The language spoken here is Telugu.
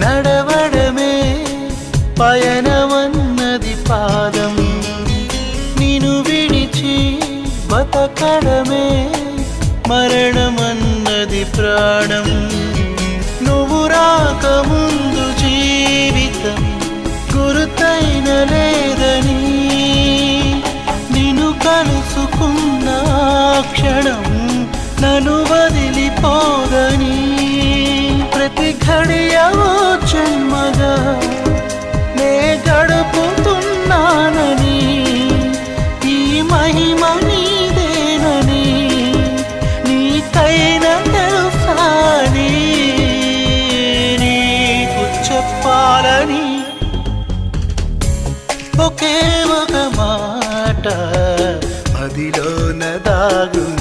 నడవడమే పయనమన్నది పాదం. నిను విడిచి బతకడమే మరణమన్నది ప్రాణం. నువ్వు రాకముందు జీవితం గురుతైన లేదని నిన్ను కలుసుకున్న క్షణం నన్ను వదిలిపోదని ప్రతి ఘడియవో ఒకే ఒక మాట. మదిలోన దాగుంది